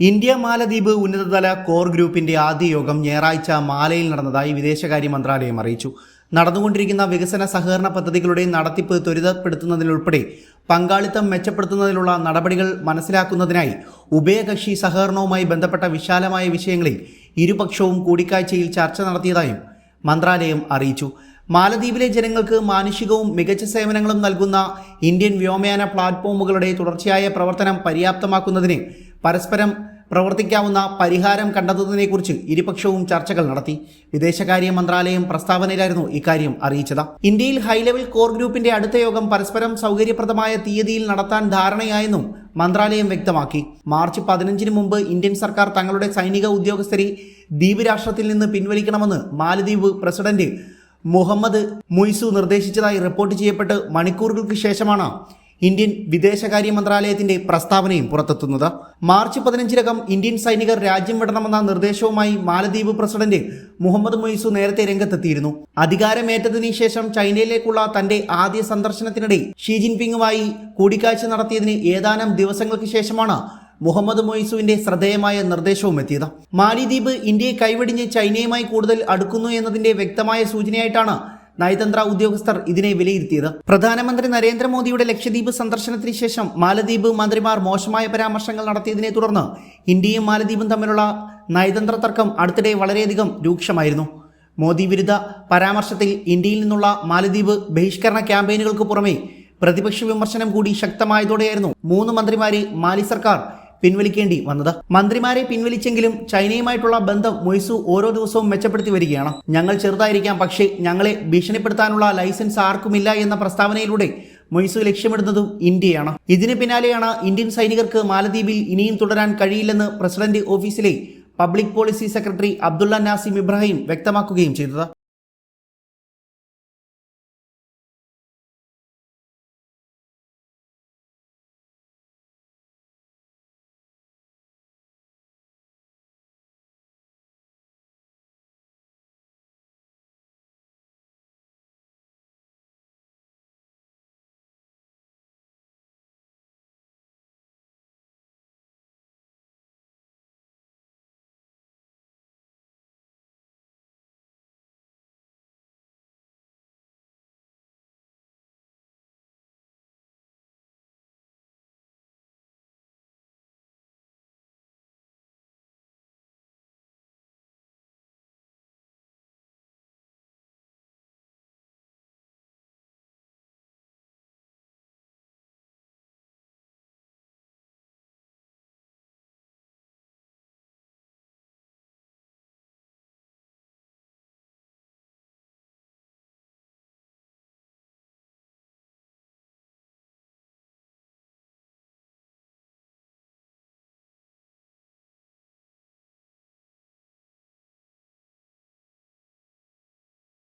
India മാലദ്വീപ് ഉന്നതതല core ഗ്രൂപ്പിന്റെ ആദ്യ യോഗം ഞായറാഴ്ച മാലയിൽ നടന്നതായി വിദേശകാര്യ മന്ത്രാലയം അറിയിച്ചു. നടന്നുകൊണ്ടിരിക്കുന്ന വികസന സഹകരണ പദ്ധതികളുടെ നടത്തിപ്പ് ത്വരിതപ്പെടുത്തുന്നതിലുൾപ്പെടെ പങ്കാളിത്തം മെച്ചപ്പെടുത്തുന്നതിനുള്ള നടപടികൾ മനസ്സിലാക്കുന്നതിനായി ഉഭയകക്ഷി സഹകരണവുമായി ബന്ധപ്പെട്ട വിശാലമായ വിഷയങ്ങളിൽ ഇരുപക്ഷവും കൂടിക്കാഴ്ചയിൽ ചർച്ച നടത്തിയതായും മന്ത്രാലയം അറിയിച്ചു. മാലദ്വീപിലെ ജനങ്ങൾക്ക് മാനുഷികവും മികച്ച സേവനങ്ങളും നൽകുന്ന ഇന്ത്യൻ വ്യോമയാന പ്ലാറ്റ്ഫോമുകളുടെ തുടർച്ചയായ പ്രവർത്തനം പര്യാപ്തമാക്കുന്നതിന് പരസ്പരം പ്രവർത്തിക്കാവുന്ന പരിഹാരം കണ്ടെത്തുന്നതിനെക്കുറിച്ച് ഇരുപക്ഷവും ചർച്ചകൾ നടത്തി. വിദേശകാര്യ മന്ത്രാലയം പ്രസ്താവനയിലായിരുന്നു ഇക്കാര്യം അറിയിച്ചത്. ഇന്ത്യയിൽ ഹൈലെവൽ കോർ ഗ്രൂപ്പിന്റെ അടുത്ത യോഗം പരസ്പരം സൗകര്യപ്രദമായ തീയതിയിൽ നടത്താൻ ധാരണയായെന്നും മന്ത്രാലയം വ്യക്തമാക്കി. മാർച്ച് പതിനഞ്ചിന് മുമ്പ് ഇന്ത്യൻ സർക്കാർ തങ്ങളുടെ സൈനിക ഉദ്യോഗസ്ഥരെ ദ്വീപ് രാഷ്ട്രത്തിൽ നിന്ന് പിൻവലിക്കണമെന്ന് മാലദ്വീപ് പ്രസിഡന്റ് മുഹമ്മദ് മുയ്സു നിർദ്ദേശിച്ചതായി റിപ്പോർട്ട് ചെയ്യപ്പെട്ട് മണിക്കൂറുകൾക്ക് ശേഷമാണ് ഇന്ത്യൻ വിദേശകാര്യ മന്ത്രാലയത്തിന്റെ പ്രസ്താവനയും പുറത്തെത്തുന്നത്. മാർച്ച് പതിനഞ്ചിനകം ഇന്ത്യൻ സൈനികർ രാജ്യം വിടണമെന്ന നിർദ്ദേശവുമായി മാലദ്വീപ് പ്രസിഡന്റ് മുഹമ്മദ് മൊയ്സു നേരത്തെ രംഗത്തെത്തിയിരുന്നു. അധികാരമേറ്റതിനു ശേഷം ചൈനയിലേക്കുള്ള തന്റെ ആദ്യ സന്ദർശനത്തിനിടെ ഷീ ജിൻപിങ്ങുമായി കൂടിക്കാഴ്ച നടത്തിയതിന് ഏതാനും ദിവസങ്ങൾക്ക് ശേഷമാണ് മുഹമ്മദ് മൊയ്സുവിന്റെ ശ്രദ്ധേയമായ നിർദ്ദേശവും എത്തിയത്. മാലിദ്വീപ് ഇന്ത്യയെ കൈവെടിഞ്ഞ് ചൈനയുമായി കൂടുതൽ അടുക്കുന്നു എന്നതിന്റെ വ്യക്തമായ സൂചനയായിട്ടാണ് നയതന്ത്ര ഉദ്യോഗസ്ഥർ ഇതിനെ വിലയിരുത്തിയത്. പ്രധാനമന്ത്രി നരേന്ദ്രമോദിയുടെ ലക്ഷദ്വീപ് സന്ദർശനത്തിന് ശേഷം മാലദ്വീപ് മന്ത്രിമാർ മോശമായ പരാമർശങ്ങൾ നടത്തിയതിനെ തുടർന്ന് ഇന്ത്യയും മാലദ്വീപും തമ്മിലുള്ള നയതന്ത്ര തർക്കം അടുത്തിടെ വളരെയധികം രൂക്ഷമായിരുന്നു. മോദി വിരുദ്ധ പരാമർശത്തിൽ ഇന്ത്യയിൽ നിന്നുള്ള മാലദ്വീപ് ബഹിഷ്കരണ ക്യാമ്പയിനുകൾക്ക് പുറമെ പ്രതിപക്ഷ വിമർശനം കൂടി ശക്തമായതോടെയായിരുന്നു മൂന്ന് മന്ത്രിമാരെ മാലി സർക്കാർ പിൻവലിക്കേണ്ടി വന്നത്. മന്ത്രിമാരെ പിൻവലിച്ചെങ്കിലും ചൈനയുമായിട്ടുള്ള ബന്ധം മൊയ്സു ഓരോ ദിവസവും മെച്ചപ്പെടുത്തി വരികയാണ്. ഞങ്ങൾ ചെറുതായിരിക്കാം പക്ഷേ ഞങ്ങളെ ഭീഷണിപ്പെടുത്താനുള്ള ലൈസൻസ് ആർക്കുമില്ല എന്ന പ്രസ്താവനയിലൂടെ മൊയ്സു ലക്ഷ്യമിടുന്നതും ഇന്ത്യയാണ്. ഇതിന് പിന്നാലെയാണ് ഇന്ത്യൻ സൈനികർക്ക് മാലദ്വീപിൽ ഇനിയും തുടരാൻ കഴിയില്ലെന്ന് പ്രസിഡന്റ് ഓഫീസിലെ public policy secretary Abdulla Nazim Ibrahim വ്യക്തമാക്കുകയും ചെയ്തത്.